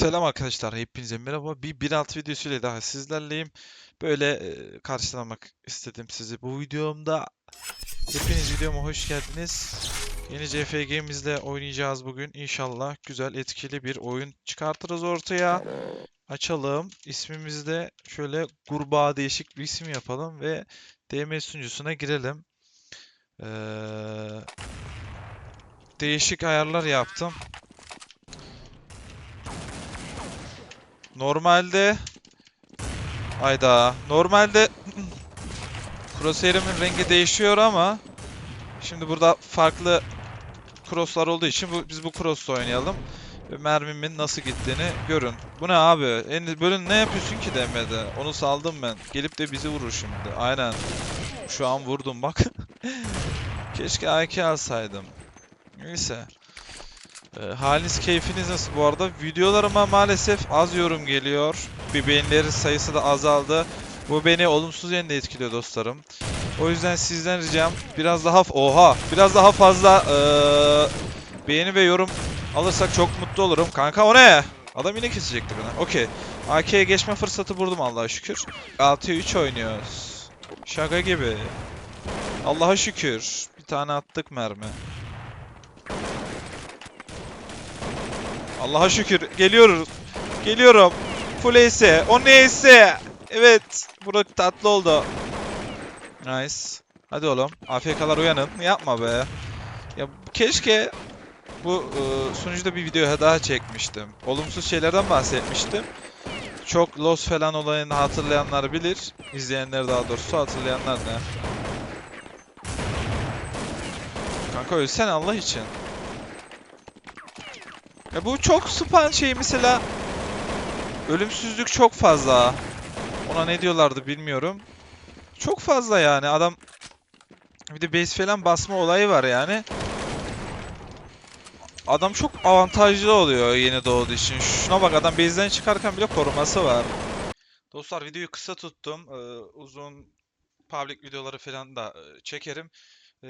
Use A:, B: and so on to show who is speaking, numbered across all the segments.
A: Selam arkadaşlar, hepinize merhaba. Bir 1.6 videosuyla daha sizlerleyim. Böyle e, karşılamak istedim sizi bu videomda. Hepiniz videoma hoş geldiniz. Yeni CFG'mizle oynayacağız bugün. İnşallah güzel, etkili bir oyun çıkartırız ortaya. Açalım. İsmimizi de şöyle Gurbağa değişik bir isim yapalım ve DM sunucusuna girelim. Ee, değişik ayarlar yaptım. Normalde Ayda. Normalde Crosshair'imin rengi değişiyor ama şimdi burada farklı crosslar olduğu için bu, biz bu cross'la oynayalım. Ve mermimin nasıl gittiğini görün. Bu ne abi? En, böyle ne yapıyorsun ki demede? Onu saldım ben. Gelip de bizi vurur şimdi. Aynen. Şu an vurdum bak. Keşke AK alsaydım. Neyse. Ee, haliniz keyfiniz nasıl bu arada? Videolarıma maalesef az yorum geliyor. Bir beğenilerin sayısı da azaldı. Bu beni olumsuz yönde etkiliyor dostlarım. O yüzden sizden ricam biraz daha oha biraz daha fazla eee, beğeni ve yorum alırsak çok mutlu olurum. Kanka o ne? Adam yine kesecekti beni. Okey. AK'ye geçme fırsatı buldum Allah'a şükür. 6'ya 3 oynuyoruz. Şaka gibi. Allah'a şükür. Bir tane attık mermi. Allah'a şükür. Geliyoruz. Geliyorum. Full ace. O neyse. Evet. Burası tatlı oldu. Nice. Hadi oğlum. AFK'lar uyanın. Yapma be. Ya keşke bu e, sunucuda bir video daha çekmiştim. Olumsuz şeylerden bahsetmiştim. Çok loss falan olayını hatırlayanlar bilir. İzleyenler daha doğrusu hatırlayanlar ne? Kanka ölsene Allah için. Ya bu çok span şey mesela ölümsüzlük çok fazla. Ona ne diyorlardı bilmiyorum. Çok fazla yani adam bir de base falan basma olayı var yani. Adam çok avantajlı oluyor yeni doğduğu için. Şuna bak adam base'den çıkarken bile koruması var. Dostlar videoyu kısa tuttum. Ee, uzun public videoları falan da e, çekerim. Ee,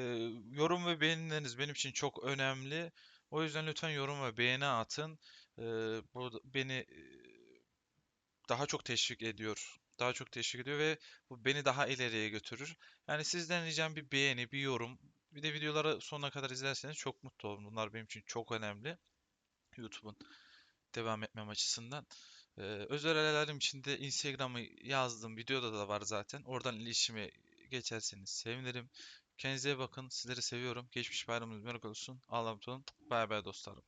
A: yorum ve beğenileriniz benim için çok önemli. O yüzden lütfen yorum ve beğeni atın. Ee, bu beni daha çok teşvik ediyor. Daha çok teşvik ediyor ve bu beni daha ileriye götürür. Yani sizden ricam bir beğeni, bir yorum. Bir de videoları sonuna kadar izlerseniz çok mutlu olurum. Bunlar benim için çok önemli. YouTube'un devam etmem açısından. Ee, özel ayarlarım için de Instagram'ı yazdım. Videoda da var zaten. Oradan iletişime geçerseniz sevinirim. Kendinize bakın. Sizleri seviyorum. Geçmiş bayramınız mübarek olsun. Allah'a emanet olun. Bay bay dostlarım.